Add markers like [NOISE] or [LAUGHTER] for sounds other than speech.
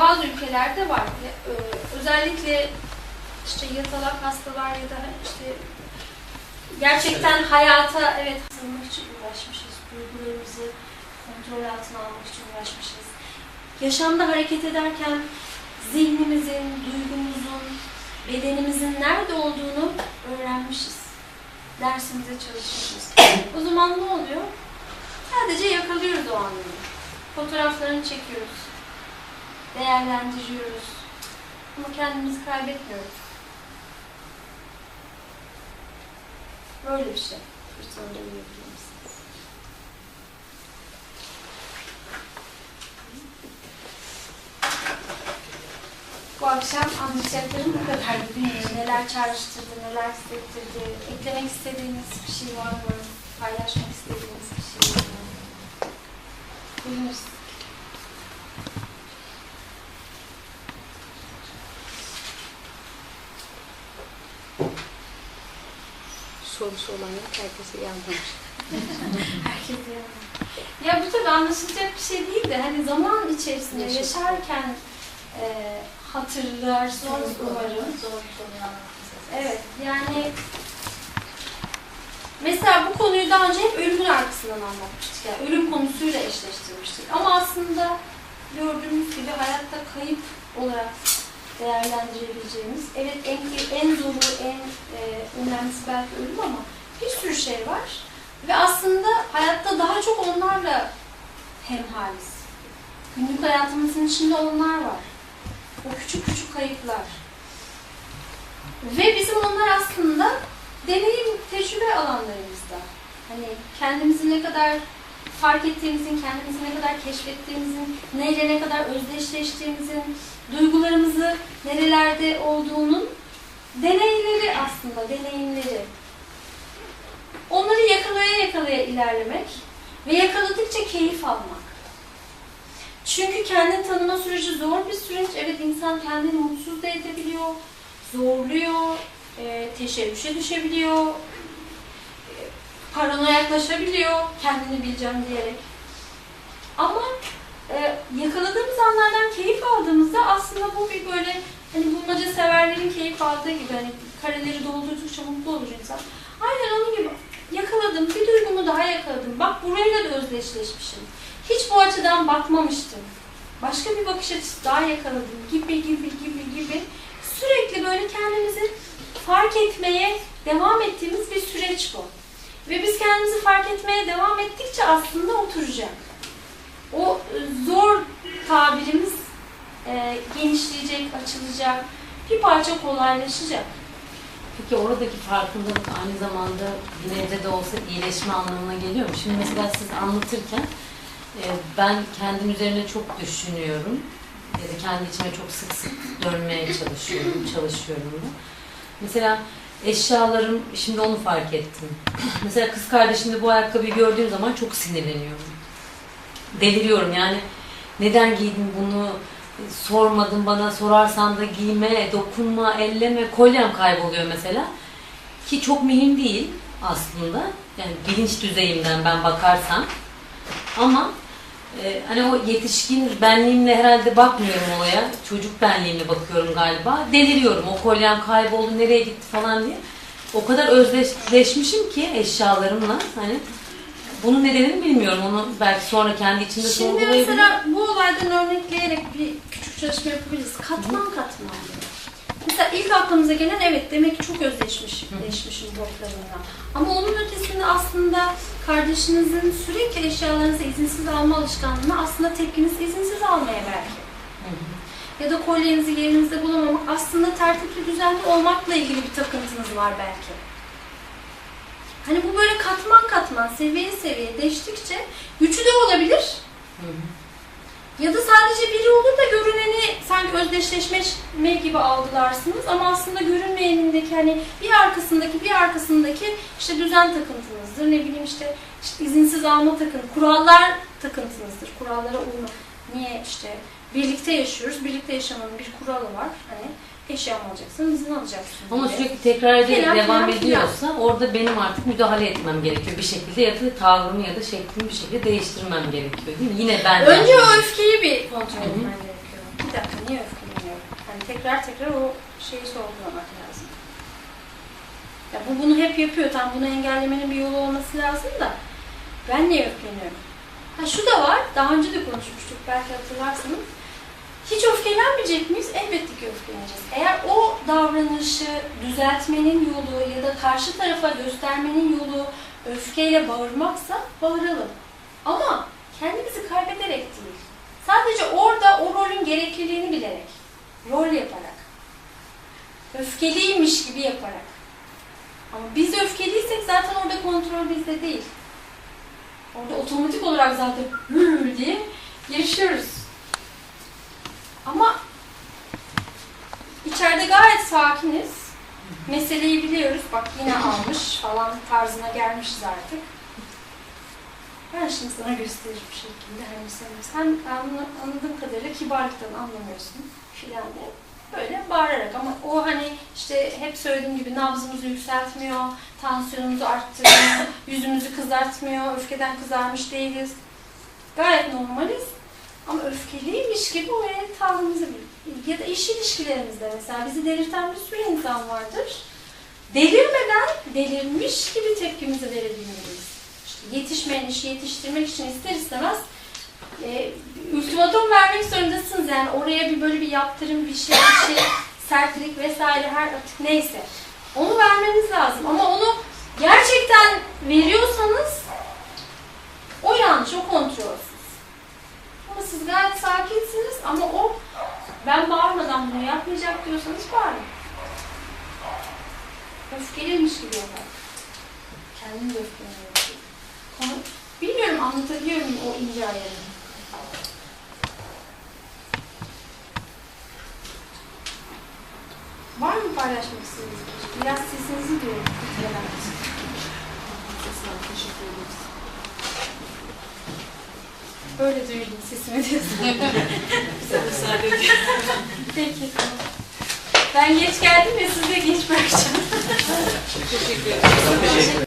bazı ülkelerde var. Ee, özellikle işte yatalak hastalar ya da işte gerçekten hayata evet sığınmak için uğraşmışız. Duygularımızı kontrol altına almak için uğraşmışız. Yaşamda hareket ederken zihnimizin, duygumuzun, bedenimizin nerede olduğunu öğrenmişiz. Dersimize çalışmışız. O zaman ne oluyor? Sadece yakalıyoruz o anı. Fotoğraflarını çekiyoruz. Değerlendiriyoruz. Ama kendimizi kaybetmiyoruz. Böyle bir şey. Fırsatında uyuyabilir misiniz? Bu akşam anlatacaklarım bu kadar. Neler çağrıştırdı, neler hissettirdi. Eklemek istediğiniz bir şey var mı? Paylaşmak istediğiniz bir şey var mı? Buyurunuz. Sorusu olan yok, herkese iyi anlamış. Herkes yanında. Ya bu tabii anlaşılacak bir şey değil de hani zaman içerisinde Yaşasın. yaşarken e, hatırlarsınız umarım. Zor. Evet yani mesela bu konuyu daha önce hep ölümün arkasından anlatmıştık. Yani ölüm konusuyla eşleştirmiştik. Ama aslında gördüğümüz gibi hayatta kayıp olarak değerlendirebileceğimiz, evet en, en zoru, en e, önemlisi belki ölüm ama bir sürü şey var. Ve aslında hayatta daha çok onlarla hemhaliz. Günlük hayatımızın içinde onlar var. O küçük küçük kayıplar. Ve bizim onlar aslında deneyim, tecrübe alanlarımızda. Hani kendimizi ne kadar fark ettiğimizin, kendimizi ne kadar keşfettiğimizin, neyle ne kadar özdeşleştiğimizin, duygularımızı nerelerde olduğunun deneyleri aslında, deneyimleri. Onları yakalaya yakalaya ilerlemek ve yakaladıkça keyif almak. Çünkü kendini tanıma süreci zor bir süreç. Evet insan kendini mutsuz da edebiliyor, zorluyor, e, teşebbüse düşebiliyor, e, paranoya yaklaşabiliyor kendini bileceğim diyerek. Ama e, yakaladığımız anlardan keyif aldığımızda aslında bu bir böyle aldığı gibi hani kareleri doldurdukça mutlu olur insan. Aynen onun gibi yakaladım, bir duygumu daha yakaladım. Bak burayla da özdeşleşmişim. Hiç bu açıdan bakmamıştım. Başka bir bakış açısı daha yakaladım gibi gibi gibi gibi. Sürekli böyle kendimizi fark etmeye devam ettiğimiz bir süreç bu. Ve biz kendimizi fark etmeye devam ettikçe aslında oturacak. O e, zor tabirimiz e, genişleyecek, açılacak, bir parça kolaylaşacak. Peki oradaki farkındalık aynı zamanda bir de olsa iyileşme anlamına geliyor mu? Şimdi mesela siz anlatırken e, ben kendim üzerine çok düşünüyorum. Ya da kendi içime çok sık sık dönmeye çalışıyorum, çalışıyorum da. Mesela eşyalarım, şimdi onu fark ettim. Mesela kız kardeşimde bu ayakkabıyı gördüğüm zaman çok sinirleniyorum. Deliriyorum yani. Neden giydin bunu? Sormadım bana sorarsan da giyme, dokunma, elleme, kolyem kayboluyor mesela. Ki çok mühim değil aslında. Yani bilinç düzeyimden ben bakarsam. Ama e, hani o yetişkin benliğimle herhalde bakmıyorum olaya. Çocuk benliğimle bakıyorum galiba. Deliriyorum. O kolyem kayboldu, nereye gitti falan diye. O kadar özdeşleşmişim ki eşyalarımla hani bunun nedenini bilmiyorum. Onu belki sonra kendi içinde Şimdi sorgulayabilirim. mesela bu olaydan örnekleyerek bir küçük çalışma yapabiliriz. Katman katman. Mesela ilk aklımıza gelen evet demek ki çok özleşmiş, özleşmişim borçlarımla. Ama onun ötesinde aslında kardeşinizin sürekli eşyalarınızı izinsiz alma alışkanlığına aslında tepkiniz izinsiz almaya belki. Ya da kolyenizi yerinizde bulamamak aslında tertipli düzenli olmakla ilgili bir takıntınız var belki. Hani bu böyle katman katman, seviye seviye değiştikçe üçü de olabilir. Hı hı. Ya da sadece biri olur da görüneni sanki özdeşleşme gibi algılarsınız ama aslında görünmeyenindeki hani bir arkasındaki bir arkasındaki işte düzen takıntınızdır. Ne bileyim işte, işte izinsiz alma takıntı, kurallar takıntınızdır. Kurallara uyma. Niye işte birlikte yaşıyoruz. Birlikte yaşamanın bir kuralı var. Hani eşya mı alacaksın, izin alacaksın. Ama gibi. sürekli tekrar ederek Filan, devam filan, ediyorsa orada benim artık müdahale etmem gerekiyor bir şekilde ya da tavrımı ya da şeklimi bir şekilde değiştirmem gerekiyor değil mi? Yine ben Önce o öfkeyi bir kontrol etmen gerekiyor. bir dakika niye öfkeleniyorum? Hani tekrar tekrar o şeyi sorgulamak lazım. Ya bu bunu hep yapıyor. Tam bunu engellemenin bir yolu olması lazım da ben niye öfkeleniyorum? Ha şu da var. Daha önce de konuşmuştuk belki hatırlarsınız. Hiç öfkelenmeyecek miyiz? Elbette ki öfkeleneceğiz. Eğer o davranışı düzeltmenin yolu ya da karşı tarafa göstermenin yolu öfkeyle bağırmaksa bağıralım. Ama kendimizi kaybederek değil. Sadece orada o rolün gerekliliğini bilerek, rol yaparak, öfkeliymiş gibi yaparak. Ama biz öfkeliysek zaten orada kontrol bizde değil. Orada otomatik olarak zaten hür diye yaşıyoruz. Ama içeride gayet sakiniz. Meseleyi biliyoruz. Bak yine almış falan tarzına gelmişiz artık. Ben şimdi sana göstereceğim bir şekilde hani sen, sen anla- anladığım kadarıyla kibarlıktan anlamıyorsun filan diye. Böyle bağırarak ama o hani işte hep söylediğim gibi nabzımızı yükseltmiyor, tansiyonumuzu arttırmıyor, yüzümüzü kızartmıyor, öfkeden kızarmış değiliz. Gayet normaliz. Ama öfkeliymiş gibi o el tavrımızı. Ya da iş ilişkilerimizde mesela bizi delirten bir sürü insan vardır. Delirmeden delirmiş gibi tepkimizi verebilmeliyiz. İşte yetişmeyen işi yetiştirmek için ister istemez e, ultimatom vermek zorundasınız. Yani oraya bir böyle bir yaptırım, bir şey, bir şey, sertlik vesaire her artık neyse. Onu vermeniz lazım. Ama onu gerçekten veriyorsanız o yanlış, o kontrolsüz. Ama siz gayet sakinsiniz ama o ben bağırmadan bunu yapmayacak diyorsanız bağırın. Öfkeliymiş gibi yapar. Kendim de öfkeleniyorum. Konu, bilmiyorum anlatabiliyor muyum o ince ayarını. Var mı paylaşmak istediğiniz bir şey? Biraz sesinizi duyuyorum. Teşekkür ederiz. Böyle duyuyorum sesimi diyorsun. [LAUGHS] Peki. Ben geç geldim ya size geç bırakacağım. Teşekkür ederim.